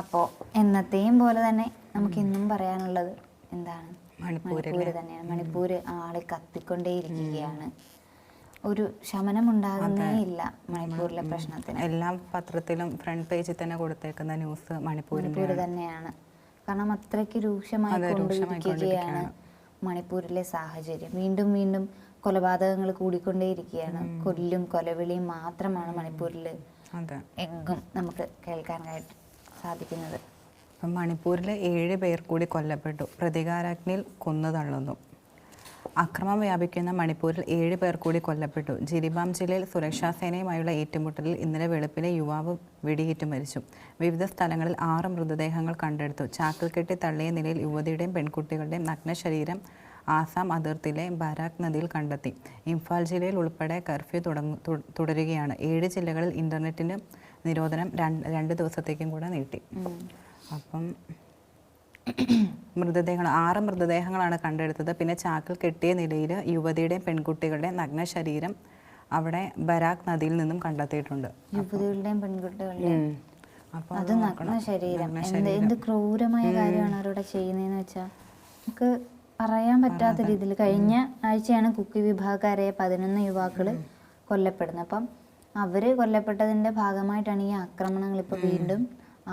അപ്പോൾ എന്നത്തെയും പോലെ തന്നെ നമുക്ക് ഇന്നും പറയാനുള്ളത് എന്താണ്? മണിപ്പൂര് തന്നെയാണ്. മണിപ്പൂര് ആളെ കത്തിക്കൊണ്ടേയിരിക്കുകയാണ്. ഒരു ശമനം ഉണ്ടാകുന്നേ ഇല്ല മണിപ്പൂരിലെ പ്രശ്നത്തിന്. എല്ലാ പത്രത്തിലും ഫ്രണ്ട് പേജിൽ തന്നെ കൊടുത്തേക്കുന്ന ന്യൂസ് മണിപ്പൂർ തന്നെയാണ്. കാരണം അത്രയ്ക്ക് രൂക്ഷമായിരിക്കുകയാണ് മണിപ്പൂരിലെ സാഹചര്യം. വീണ്ടും വീണ്ടും കൊലപാതകങ്ങൾ കൂടിക്കൊണ്ടേയിരിക്കുകയാണ്. കൊല്ലും കൊലവിളിയും മാത്രമാണ് മണിപ്പൂരിൽ എങ്ങും നമുക്ക് കേൾക്കാനായിട്ട് സാധിക്കുന്നത്. ഇപ്പം മണിപ്പൂരിൽ ഏഴ് പേർ കൂടി കൊല്ലപ്പെട്ടു. പ്രതികാരാഗ്നിയിൽ കൊന്നു തള്ളുന്നു. അക്രമം വ്യാപിക്കുന്ന മണിപ്പൂരിൽ ഏഴ് പേർ കൂടി കൊല്ലപ്പെട്ടു. ജിരിബാം ജില്ലയിൽ സുരക്ഷാ സേനയുമായുള്ള ഏറ്റുമുട്ടലിൽ ഇന്നലെ വെളുപ്പിലെ യുവാവ് വെടിയേറ്റ് മരിച്ചു. വിവിധ സ്ഥലങ്ങളിൽ ആറ് മൃതദേഹങ്ങൾ കണ്ടെടുത്തു. ചാക്കിൽ കെട്ടി തള്ളിയ നിലയിൽ യുവതിയുടെയും പെൺകുട്ടികളുടെയും നഗ്ന ശരീരം ആസാം അതിർത്തിയിലെ ബരാക് നദിയിൽ കണ്ടെത്തി. ഇംഫാൽ ജില്ലയിൽ ഉൾപ്പെടെ കർഫ്യൂ തുടരുകയാണ്. ഏഴ് ജില്ലകളിൽ ഇന്റർനെറ്റിന് നിരോധനം രണ്ട് രണ്ട് ദിവസത്തേക്കും കൂടെ നീട്ടി. അപ്പം മൃതദേഹങ്ങൾ ആറ് മൃതദേഹങ്ങളാണ് കണ്ടെടുത്തത്. പിന്നെ ചാക്കിൽ കെട്ടിയ നിലയിൽ യുവതിയുടെയും പെൺകുട്ടികളുടെ നഗ്ന ശരീരം അവിടെ ബരാക് നദിയിൽ നിന്നും കണ്ടെത്തിയിട്ടുണ്ട്. യുവതികളുടെയും പെൺകുട്ടികളുടെയും? അത് നഗ്ന ശരീരം എന്ത് ക്രൂരമായ കാര്യമാണ് അവരോട് ചെയ്യുന്നതെന്ന് വെച്ചാൽ നമുക്ക് പറയാൻ പറ്റാത്ത രീതിയിൽ കഴിഞ്ഞ ആഴ്ചയാണ് കുക്കി വിഭാഗക്കാരായ പതിനൊന്ന് യുവാക്കൾ കൊല്ലപ്പെടുന്നത്. അപ്പം അവർ കൊല്ലപ്പെട്ടതിന്റെ ഭാഗമായിട്ടാണ് ഈ ആക്രമണങ്ങൾ ഇപ്പോൾ വീണ്ടും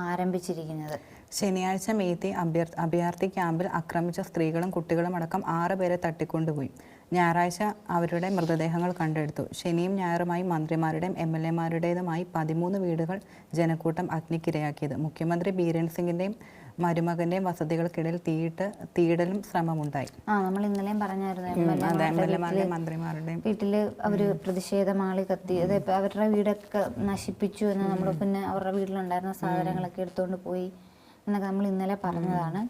ആരംഭിച്ചിരിക്കുന്നത്. ശനിയാഴ്ച മേത്തി അഭ്യർ അഭയാർത്ഥി ക്യാമ്പിൽ ആക്രമിച്ച സ്ത്രീകളും കുട്ടികളും അടക്കം ആറ് പേരെ തട്ടിക്കൊണ്ടുപോയി. ഞായറാഴ്ച അവരുടെ മൃതദേഹങ്ങൾ കണ്ടെടുത്തു. ശനിയും ഞായറുമായി മന്ത്രിമാരുടെയും എം എൽ എമാരുടേതുമായി പതിമൂന്ന് വീടുകൾ ജനക്കൂട്ടം അഗ്നിക്കിരയാക്കിയത്. മുഖ്യമന്ത്രി ബീരൻ സിംഗിന്റെയും മരുമകന്റെയും വസതികൾക്കിടയിൽ തീയിട്ട് തീടലും ശ്രമമുണ്ടായി. ആ നമ്മൾ ഇന്നലെയും പറഞ്ഞായിരുന്നു മന്ത്രിമാരുടെയും. വീട്ടിൽ അവർ പ്രതിഷേധമാളി കത്തി. അത് അവരുടെ വീടൊക്കെ നശിപ്പിച്ചു എന്ന് നമ്മൾ പിന്നെ അവരുടെ വീട്ടിലുണ്ടായിരുന്ന സാധനങ്ങളൊക്കെ എടുത്തുകൊണ്ട് പോയി എന്നൊക്കെ നമ്മൾ ഇന്നലെ പറഞ്ഞതാണ്.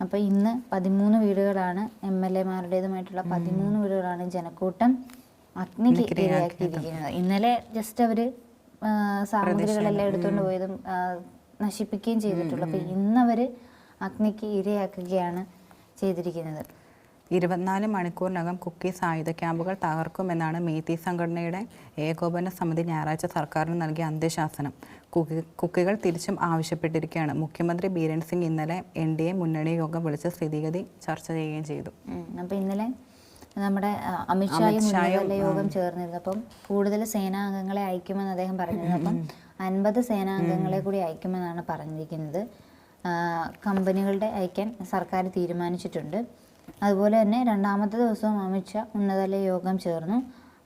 അപ്പൊ ഇന്ന് പതിമൂന്ന് വീടുകളാണ് എം എൽ എമാരുടേതുമായിട്ടുള്ള പതിമൂന്ന് വീടുകളാണ് ജനക്കൂട്ടം അഗ്നിക്ക് ഇരയാക്കിയിരിക്കുന്നത് ഇന്നലെ ജസ്റ്റ് അവർ ആ, സാമഗ്രികളെല്ലാം എടുത്തുകൊണ്ട് പോയതും നശിപ്പിക്കുകയും ചെയ്തിട്ടുള്ളൂ. അപ്പൊ ഇന്നവര് അഗ്നിക്ക് ഇരയാക്കുകയാണ് ചെയ്തിരിക്കുന്നത്. ഇരുപത്തിനാല് മണിക്കൂറിനകം കുക്കീസ് ആയുധ ക്യാമ്പുകൾ തകർക്കുമെന്നാണ് മേത്തി സംഘടനയുടെ ഏകോപന സമിതി ഞായറാഴ്ച സർക്കാരിന് നൽകിയ അന്ത്യശാസനം. കുക്കി കുക്കികൾ തിരിച്ചും ആവശ്യപ്പെട്ടിരിക്കുകയാണ്. മുഖ്യമന്ത്രി ബീരൻ സിംഗ് ഇന്നലെ എൻ ഡി എ മുന്നണി യോഗം വിളിച്ച് സ്ഥിതിഗതി ചർച്ച ചെയ്യുകയും ചെയ്തു. അപ്പോൾ അപ്പൊ ഇന്നലെ നമ്മുടെ അമിത്ഷായുടെ അമിത്ഷായും യോഗം ചേർന്നിരുന്നു. അപ്പം കൂടുതൽ സേനാംഗങ്ങളെ അയക്കുമെന്ന് അദ്ദേഹം പറഞ്ഞിരുന്നു. അപ്പം അൻപത് സേനാംഗങ്ങളെ കൂടി അയക്കുമെന്നാണ് പറഞ്ഞിരിക്കുന്നത്. കമ്പനികളുടെ അയക്കാൻ സർക്കാർ തീരുമാനിച്ചിട്ടുണ്ട്. അതുപോലെ തന്നെ രണ്ടാമത്തെ ദിവസവും അമിത്ഷാ ഉന്നതതല യോഗം ചേർന്നു.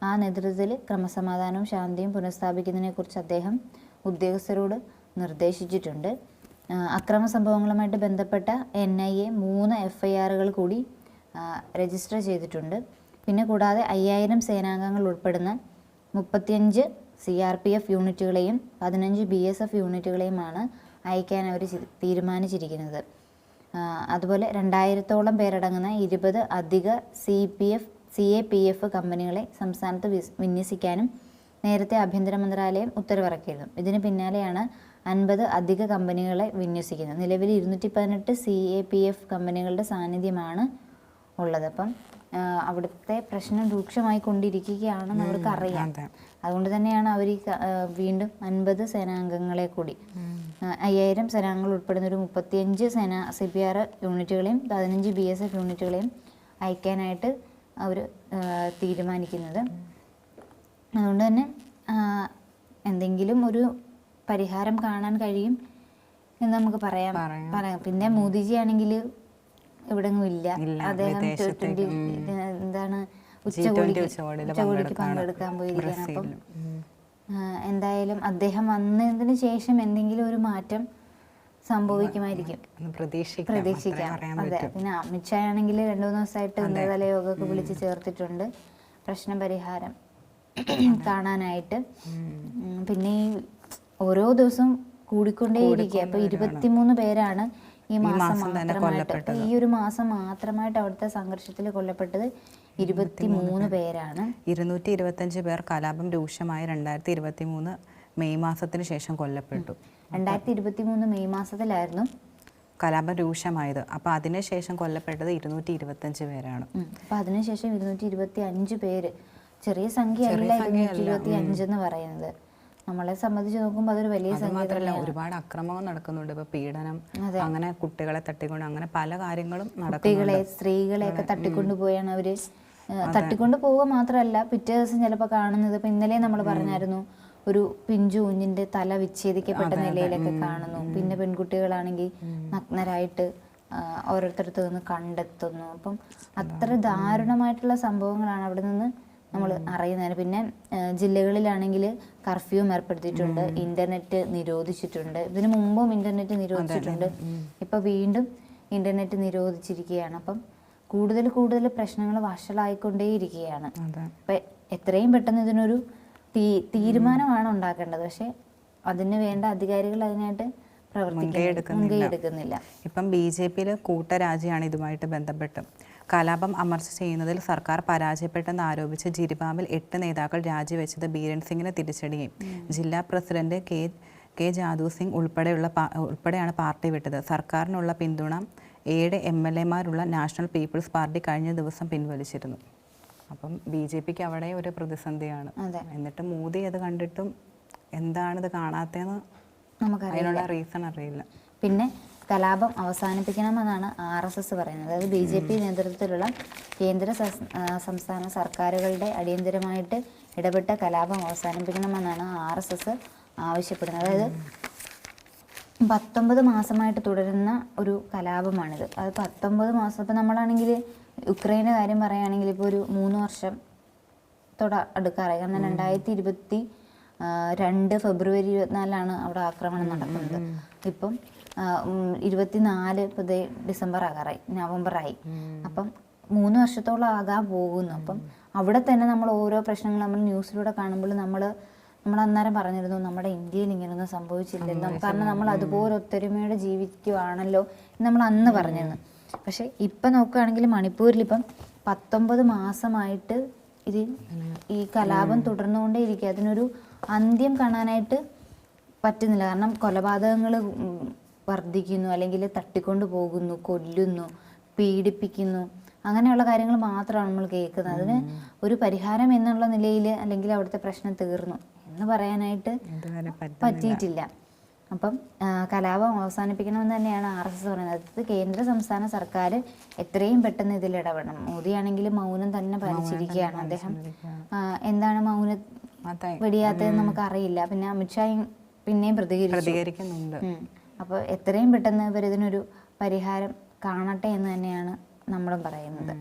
ആ നേതൃത്വത്തിൽ ക്രമസമാധാനവും ശാന്തിയും പുനഃസ്ഥാപിക്കുന്നതിനെക്കുറിച്ച് അദ്ദേഹം ഉദ്യോഗസ്ഥരോട് നിർദ്ദേശിച്ചിട്ടുണ്ട്. അക്രമ സംഭവങ്ങളുമായിട്ട് ബന്ധപ്പെട്ട എൻ ഐ എ മൂന്ന് എഫ് ഐ ആറുകൾ കൂടി രജിസ്റ്റർ ചെയ്തിട്ടുണ്ട്. പിന്നെ കൂടാതെ അയ്യായിരം സേനാംഗങ്ങൾ ഉൾപ്പെടുന്ന മുപ്പത്തിയഞ്ച് സി ആർ പി എഫ് യൂണിറ്റുകളെയും പതിനഞ്ച് ബി എസ് എഫ് യൂണിറ്റുകളെയുമാണ് അയക്കാൻ അവർ തീരുമാനിച്ചിരിക്കുന്നത്. അതുപോലെ രണ്ടായിരത്തോളം പേരടങ്ങുന്ന ഇരുപത് അധിക C P F C A P F കമ്പനികളെ സംസ്ഥാനത്ത് വിന്യസിക്കാനും നേരത്തെ ആഭ്യന്തര മന്ത്രാലയം ഉത്തരവിറക്കിയിരുന്നു. ഇതിന് പിന്നാലെയാണ് അൻപത് അധിക കമ്പനികളെ വിന്യസിക്കുന്നത്. നിലവിൽ ഇരുന്നൂറ്റി പതിനെട്ട് സി എ പി എഫ് കമ്പനികളുടെ സാന്നിധ്യമാണ് ഉള്ളത്. അപ്പം അവിടുത്തെ പ്രശ്നം രൂക്ഷമായി കൊണ്ടിരിക്കുകയാണെന്ന് അവർക്ക് അറിയാം. അതുകൊണ്ട് തന്നെയാണ് അവർ ഈ വീണ്ടും അൻപത് സേനാംഗങ്ങളെ കൂടി അയ്യായിരം സേനാംഗങ്ങൾ ഉൾപ്പെടുന്ന ഒരു മുപ്പത്തിയഞ്ച് സേന സി പി ആർ യൂണിറ്റുകളെയും പതിനഞ്ച് ബി എസ് എഫ് യൂണിറ്റുകളെയും അയക്കാനായിട്ട് അവർ തീരുമാനിക്കുന്നത്. അതുകൊണ്ട് തന്നെ എന്തെങ്കിലും ഒരു പരിഹാരം കാണാൻ കഴിയും എന്ന് നമുക്ക് പറയാം. പറയാം. പിന്നെ മോദിജി ആണെങ്കിൽ ഇവിടെ ഇല്ല. അദ്ദേഹം ട്വന്റി എന്താണ് G20 ഉച്ചകോടിക്ക് പങ്കെടുക്കാൻ പോയിരിക്കുകയാണ്. അപ്പം എന്തായാലും അദ്ദേഹം വന്നതിന് ശേഷം എന്തെങ്കിലും ഒരു മാറ്റം സംഭവിക്കുമായിരിക്കും. പ്രതീക്ഷിക്കാം. അതെ. പിന്നെ അമിത്ഷാ ആണെങ്കിൽ രണ്ടു മൂന്ന് ദിവസമായിട്ട് ഉന്നതതല യോഗമൊക്കെ വിളിച്ച് ചേർത്തിട്ടുണ്ട്. പ്രശ്ന പരിഹാരം കാണാനായിട്ട്. പിന്നെ ഈ ഓരോ ദിവസം കൂടിക്കൊണ്ടേയിരിക്കുക അപ്പൊ ഇരുപത്തിമൂന്ന് പേരാണ് ഈ മാസം മാത്രമായിട്ട്. ഈ ഒരു മാസം മാത്രമായിട്ട് അവിടുത്തെ സംഘർഷത്തിൽ കൊല്ലപ്പെട്ടത് ഇരുപത്തിമൂന്ന് പേരാണ്. ഇരുന്നൂറ്റി ഇരുപത്തഞ്ച് പേർ കലാപം രൂക്ഷമായി രണ്ടായിരത്തി ഇരുപത്തി മൂന്ന് മെയ് മാസത്തിന് ശേഷം കൊല്ലപ്പെട്ടു. രണ്ടായിരത്തി ഇരുപത്തി മൂന്ന് മെയ് മാസത്തിലായിരുന്നു. കലാപം രൂക്ഷമായത്. അപ്പോൾ അതിനുശേഷം കൊല്ലപ്പെട്ടത് ഇരുന്നൂറ്റി ഇരുപത്തഞ്ച് പേരാണ്. അപ്പോൾ അപ്പൊ അതിനുശേഷം ഇരുന്നൂറ്റി ഇരുപത്തി അഞ്ച് പേര്. ചെറിയ സംഖ്യയല്ല ഇരുന്നൂറ്റി ഇരുപത്തി അഞ്ച് എന്ന് പറയുന്നത്. നമ്മളെ സംബന്ധിച്ച് നോക്കുമ്പോൾ അതൊരു വലിയ സംഖ്യ മാത്രമല്ല ഒരുപാട് അക്രമവും നടക്കുന്നുണ്ട്. ഇപ്പൊ പീഡനം അങ്ങനെ കുട്ടികളെ തട്ടിക്കൊണ്ട് അങ്ങനെ പല കാര്യങ്ങളും കുട്ടികളെ സ്ത്രീകളെയൊക്കെ തട്ടിക്കൊണ്ടുപോയാണ് അവർ. തട്ടിക്കൊണ്ട് പോവുക മാത്രമല്ല പിറ്റേ ദിവസം ചിലപ്പോൾ കാണുന്നത് ഇപ്പൊ ഇന്നലെ നമ്മൾ പറഞ്ഞായിരുന്നു ഒരു പിഞ്ചു കുഞ്ഞിന്റെ തല വിച്ഛേദിക്കപ്പെട്ട നിലയിലൊക്കെ കാണുന്നു. പിന്നെ പെൺകുട്ടികളാണെങ്കിൽ നഗ്നരായിട്ട് ഓരോരുത്തരത്തു നിന്ന് കണ്ടെത്തുന്നു. അപ്പം അത്ര ദാരുണമായിട്ടുള്ള സംഭവങ്ങളാണ് അവിടെ നിന്ന് നമ്മൾ അറിയുന്നതിന് പിന്നെ ജില്ലകളിലാണെങ്കിൽ കർഫ്യൂ ഏർപ്പെടുത്തിയിട്ടുണ്ട് ഇന്റർനെറ്റ് നിരോധിച്ചിട്ടുണ്ട്. ഇതിനു മുമ്പും ഇന്റർനെറ്റ് നിരോധിച്ചിട്ടുണ്ട്. ഇപ്പൊ വീണ്ടും ഇന്റർനെറ്റ് നിരോധിച്ചിരിക്കുകയാണ്. അപ്പം കൂടുതൽ കൂടുതൽ പ്രശ്നങ്ങൾ വഷളായിക്കൊണ്ടേയിരിക്കുകയാണ്. അപ്പൊ എത്രയും പെട്ടെന്ന് ഇതിനൊരു തീ തീരുമാനമാണ് ഉണ്ടാക്കേണ്ടത്. പക്ഷെ അതിന് വേണ്ട അധികാരികൾ അതിനായിട്ട് പ്രവർത്തിക്കുന്നില്ല ഇപ്പം ബി ജെ പിയിൽ കൂട്ടരാജിയാണ് ഇതുമായിട്ട് ബന്ധപ്പെട്ട്. കലാപം അമർച്ച ചെയ്യുന്നതിൽ സർക്കാർ പരാജയപ്പെട്ടെന്ന് ആരോപിച്ച് ജിരിബാമിൽ എട്ട് നേതാക്കൾ രാജിവെച്ചത് ബീരൻ സിംഗിനെ തിരിച്ചടിയും. ജില്ലാ president K K Jadu Singh ഉൾപ്പെടെയുള്ള ഉൾപ്പെടെയാണ് പാർട്ടി വിട്ടത്. സർക്കാരിനുള്ള പിന്തുണ ഏഴ് എം എൽ എമാരുള്ള നാഷണൽ പീപ്പിൾസ് പാർട്ടി കഴിഞ്ഞ ദിവസം പിൻവലിച്ചിരുന്നു. അപ്പം ബി ജെ പിക്ക് അവിടെ ഒരു പ്രതിസന്ധിയാണ്. എന്നിട്ട് മോദി അത് കണ്ടിട്ടും എന്താണിത് കാണാത്തതെന്ന് നമുക്ക് അതിനുള്ള റീസൺ അറിയില്ല. പിന്നെ കലാപം അവസാനിപ്പിക്കണമെന്നാണ് ആർ എസ് എസ് പറയുന്നത്. അതായത് ബി ജെ പി നേതൃത്വത്തിലുള്ള കേന്ദ്ര സംസ്ഥാന സർക്കാരുകളുടെ അടിയന്തരമായിട്ട് ഇടപെട്ട കലാപം അവസാനിപ്പിക്കണമെന്നാണ് ആർ എസ് എസ് ആവശ്യപ്പെടുന്നത്. അതായത് പത്തൊമ്പത് മാസമായിട്ട് തുടരുന്ന ഒരു കലാപമാണിത്. അത് പത്തൊമ്പത് മാസം ഇപ്പം നമ്മളാണെങ്കിൽ യുക്രൈന്റെ കാര്യം പറയുകയാണെങ്കിൽ ഇപ്പോൾ ഒരു മൂന്ന് വർഷം തൊട അടുക്കാറായി. കാരണം രണ്ടായിരത്തി ഇരുപത്തി രണ്ട് ഫെബ്രുവരി ഇരുപത്തിനാലിലാണ് അവിടെ ആക്രമണം നടക്കുന്നത്. ഇപ്പം ഇരുപത്തിനാല് ഇപ്പോൾ ഡിസംബർ ആകാറായി നവംബറായി. അപ്പം മൂന്ന് വർഷത്തോളം ആകാൻ പോകുന്നു. അപ്പം അവിടെ തന്നെ നമ്മൾ ഓരോ പ്രശ്നങ്ങൾ നമ്മൾ ന്യൂസിലൂടെ കാണുമ്പോൾ നമ്മൾ നമ്മൾ അന്നേരം പറഞ്ഞിരുന്നു നമ്മുടെ ഇന്ത്യയിൽ ഇങ്ങനെയൊന്നും സംഭവിച്ചില്ലല്ലോ കാരണം നമ്മൾ അതുപോലെ ഒത്തൊരുമയോടെ ജീവിക്കുവാണല്ലോ എന്ന് നമ്മൾ അന്ന് പറഞ്ഞിരുന്നു. പക്ഷെ ഇപ്പം നോക്കുകയാണെങ്കിൽ മണിപ്പൂരിൽ ഇപ്പം പത്തൊമ്പത് മാസമായിട്ട് ഇത് ഈ കലാപം തുടർന്നുകൊണ്ടേ ഇരിക്കുക അതിനൊരു അന്ത്യം കാണാനായിട്ട് പറ്റുന്നില്ല. കാരണം കൊലപാതകങ്ങൾ വർദ്ധിക്കുന്നു അല്ലെങ്കിൽ തട്ടിക്കൊണ്ട് പോകുന്നു കൊല്ലുന്നു പീഡിപ്പിക്കുന്നു. അങ്ങനെയുള്ള കാര്യങ്ങൾ മാത്രമാണ് നമ്മൾ കേൾക്കുന്നത്. അതിന് ഒരു പരിഹാരം എന്നുള്ള നിലയിൽ അല്ലെങ്കിൽ അവിടുത്തെ പ്രശ്നം തീർന്നു. എന്ന് പറയാനായിട്ട് പറ്റിയിട്ടില്ല. അപ്പം കലാപം അവസാനിപ്പിക്കണമെന്ന് തന്നെയാണ് ആർ എസ് എസ് പറയുന്നത്. അത് കേന്ദ്ര സംസ്ഥാന സർക്കാർ എത്രയും പെട്ടെന്ന് ഇതിൽ ഇടപെടണം. മോദിയാണെങ്കിൽ മൗനം തന്നെ പാലിച്ചിരിക്കുകയാണ്. അദ്ദേഹം എന്താണ് മൗന അതെ. വെടിയാത്തതെന്ന് നമുക്ക് അറിയില്ല. പിന്നെ അമിത്ഷായും പിന്നെയും പ്രതികരിക്കുന്നുണ്ട്. അപ്പോൾ എത്രയും പെട്ടെന്ന് ഇവർ ഇതിനൊരു പരിഹാരം കാണട്ടെ എന്ന് തന്നെയാണ് നമ്മളും പറയുന്നത്.